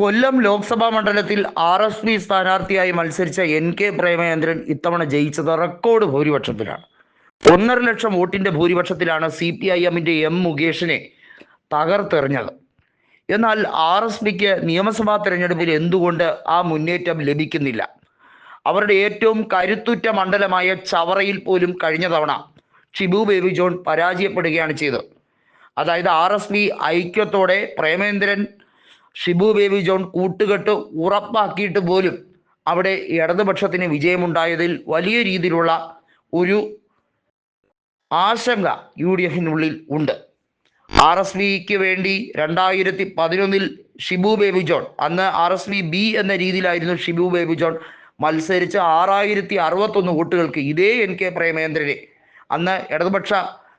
കൊല്ലം ലോക്സഭാ മണ്ഡലത്തിൽ R S P സ്ഥാനാർത്ഥിയായി മത്സരിച്ച എൻ കെ പ്രേമചന്ദ്രൻ ഇത്തവണ ജയിച്ചത് റെക്കോർഡ് ഭൂരിപക്ഷത്തിലാണ്. ഒന്നര ലക്ഷം വോട്ടിന്റെ ഭൂരിപക്ഷത്തിലാണ് സി പി ഐ എമ്മിന്റെ എം മുകേഷിനെ തകർത്തെറിഞ്ഞത്. എന്നാൽ ആർ എസ് പിക്ക് നിയമസഭാ തെരഞ്ഞെടുപ്പിൽ എന്തുകൊണ്ട് ആ മുന്നേറ്റം ലഭിക്കുന്നില്ല? അവരുടെ ഏറ്റവും കരുത്തുറ്റ മണ്ഡലമായ ചവറയിൽ പോലും കഴിഞ്ഞ തവണ ഷിബു ബേബി ജോൺ പരാജയപ്പെടുകയാണ് ചെയ്തത്. അതായത് ആർ എസ് പി ഐക്യത്തോടെ പ്രേമേന്ദ്രൻ ഷിബു ബേബി ജോൺ കൂട്ടുകെട്ട് ഉറപ്പാക്കിയിട്ട് പോലും അവിടെ ഇടതുപക്ഷത്തിന് വിജയമുണ്ടായതിൽ വലിയ രീതിയിലുള്ള ഒരു ആശങ്ക യു ഡി എഫിനുള്ളിൽ ഉണ്ട്. ആർ എസ് വിക്ക് വേണ്ടി രണ്ടായിരത്തി പതിനൊന്നിൽ ഷിബു ബേബി ജോൺ അന്ന് ആർ എസ് വി ബി എന്ന രീതിയിലായിരുന്നു ഷിബു ബേബി ജോൺ മത്സരിച്ച് ആറായിരത്തി അറുപത്തൊന്ന് വോട്ടുകൾക്ക് ഇതേ എൻ കെ പ്രേമേന്ദ്രനെ. അന്ന് ഇടതുപക്ഷ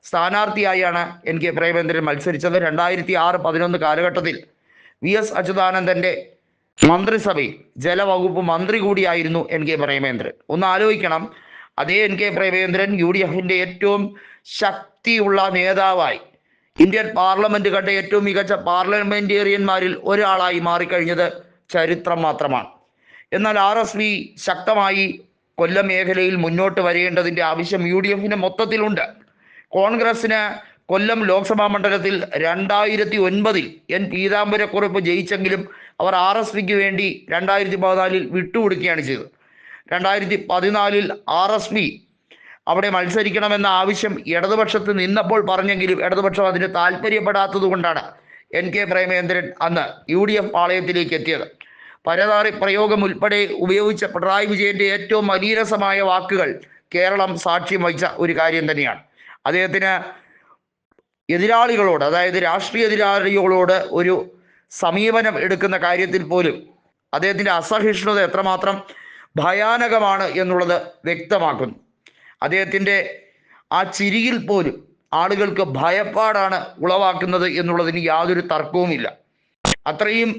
സ്ഥാനാർത്ഥിയായാണ് എൻ കെ പ്രേമേന്ദ്രൻ മത്സരിച്ചത്. രണ്ടായിരത്തി ആറ് പതിനൊന്ന് കാലഘട്ടത്തിൽ വി എസ് അച്യുതാനന്ദന്റെ മന്ത്രിസഭയിൽ ജലവകുപ്പ് മന്ത്രി കൂടിയായിരുന്നു എൻ കെ പ്രേമേന്ദ്രൻ. ഒന്ന് ആലോചിക്കണം. അതേ N K Premendran U D എഫിന്റെ ഏറ്റവും ശക്തിയുള്ള നേതാവായി. ഇന്ത്യൻ പാർലമെന്റ് കണ്ട ഏറ്റവും മികച്ച പാർലമെന്റേറിയന്മാരിൽ ഒരാളായി മാറിക്കഴിഞ്ഞത് ചരിത്രം മാത്രമാണ്. എന്നാൽ ആർ എസ് പി ശക്തമായി കൊല്ലം മേഖലയിൽ മുന്നോട്ട് വരേണ്ടതിന്റെ ആവശ്യം യു ഡി എഫിന് മൊത്തത്തിലുണ്ട്. കോൺഗ്രസിന് കൊല്ലം ലോക്സഭാ മണ്ഡലത്തിൽ രണ്ടായിരത്തി ഒൻപതിൽ എൻ പീതാംബരക്കുറിപ്പ് ജയിച്ചെങ്കിലും അവർ ആർ എസ് പിക്ക് വേണ്ടി രണ്ടായിരത്തി പതിനാലിൽ വിട്ടുകൊടുക്കുകയാണ് ചെയ്തത്. രണ്ടായിരത്തി പതിനാലിൽ ആർ എസ് പി അവിടെ മത്സരിക്കണമെന്ന ആവശ്യം ഇടതുപക്ഷത്ത് നിന്നപ്പോൾ പറഞ്ഞെങ്കിലും ഇടതുപക്ഷം അതിന് താല്പര്യപ്പെടാത്തത് കൊണ്ടാണ് എൻ കെ പ്രേമേന്ദ്രൻ അന്ന് യു ഡി എഫ് പാളയത്തിലേക്ക് എത്തിയത്. പരതാറി പ്രയോഗം ഉൾപ്പെടെ ഉപയോഗിച്ച പിണറായി വിജയന്റെ ഏറ്റവും മലീരസമായ വാക്കുകൾ കേരളം സാക്ഷ്യം വഹിച്ച ഒരു കാര്യം തന്നെയാണ്. അദ്ദേഹത്തിന് എതിരാളികളോട് അതായത് രാഷ്ട്രീയ എതിരാളികളോട് ഒരു സമീപനം എടുക്കുന്ന കാര്യത്തിൽ പോലും അദ്ദേഹത്തിന്റെ അസഹിഷ്ണുത എത്രമാത്രം ഭയാനകമാണ് എന്നുള്ളത് വ്യക്തമാക്കുന്നു. അദ്ദേഹത്തിന്റെ ആ ചിരിയിൽ പോലും ആളുകൾക്ക് ഭയപ്പാടാണ് ഉളവാക്കുന്നത് എന്നുള്ളതിന് യാതൊരു തർക്കവുമില്ല. അത്രയും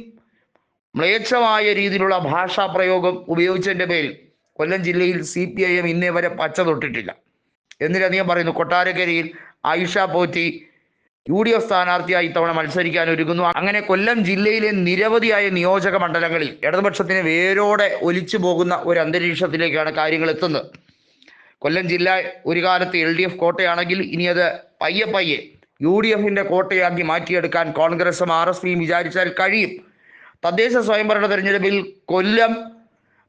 മ്ലേച്ഛമായ രീതിയിലുള്ള ഭാഷാ പ്രയോഗം ഉപയോഗിച്ചതിന്റെ പേരിൽ കൊല്ലം ജില്ലയിൽ സി പി ഐ എം ഇന്നേ വരെ പച്ച തൊട്ടിട്ടില്ല എന്നിലധികം പറയുന്നു കൊട്ടാരക്കരയിൽ Ayisha Potty U D F സ്ഥാനാർത്ഥിയായി ഇത്തവണ മത്സരിക്കാൻ ഒരുങ്ങുന്നു. അങ്ങനെ കൊല്ലം ജില്ലയിലെ നിരവധിയായ നിയോജക മണ്ഡലങ്ങളിൽ ഇടതുപക്ഷത്തിന് വേരോടെ ഒലിച്ചു പോകുന്ന ഒരു അന്തരീക്ഷത്തിലേക്കാണ് കാര്യങ്ങൾ എത്തുന്നത്. കൊല്ലം ജില്ല ഒരു കാലത്ത് എൽ ഡി എഫ് കോട്ടയാണെങ്കിൽ ഇനി അത് പയ്യെ പയ്യെ യു ഡി എഫിന്റെ കോട്ടയാക്കി മാറ്റിയെടുക്കാൻ കോൺഗ്രസും ആർ എസ് പിയും വിചാരിച്ചാൽ കഴിയും. തദ്ദേശ സ്വയംഭരണ തെരഞ്ഞെടുപ്പിൽ കൊല്ലം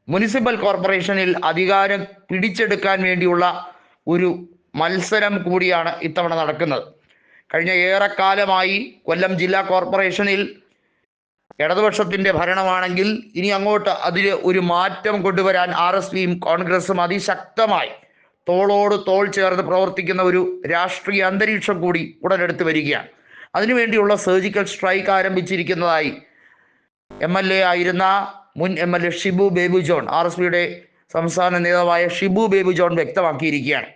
മുനിസിപ്പൽ കോർപ്പറേഷനിൽ അധികാരം പിടിച്ചെടുക്കാൻ വേണ്ടിയുള്ള ഒരു മത്സരം കൂടിയാണ് ഇത്തവണ നടക്കുന്നത്. കഴിഞ്ഞ ഏറെക്കാലമായി കൊല്ലം ജില്ലാ കോർപ്പറേഷനിൽ ഇടതുപക്ഷത്തിന്റെ ഭരണമാണെങ്കിൽ ഇനി അങ്ങോട്ട് അതിൽ ഒരു മാറ്റം കൊണ്ടുവരാൻ ആർ എസ് പിയും കോൺഗ്രസും അതിശക്തമായി തോളോട് തോൾ ചേർന്ന് പ്രവർത്തിക്കുന്ന ഒരു രാഷ്ട്രീയ അന്തരീക്ഷം കൂടി ഉടലെടുത്ത് വരികയാണ്. അതിനുവേണ്ടിയുള്ള സർജിക്കൽ സ്ട്രൈക്ക് ആരംഭിച്ചിരിക്കുന്നതായി എം എൽ എ ആയിരുന്ന മുൻ M L A Shibu Babu John R S പിയുടെ സംസ്ഥാന നേതാവായ ഷിബു ബേബു ജോൺ വ്യക്തമാക്കിയിരിക്കുകയാണ്.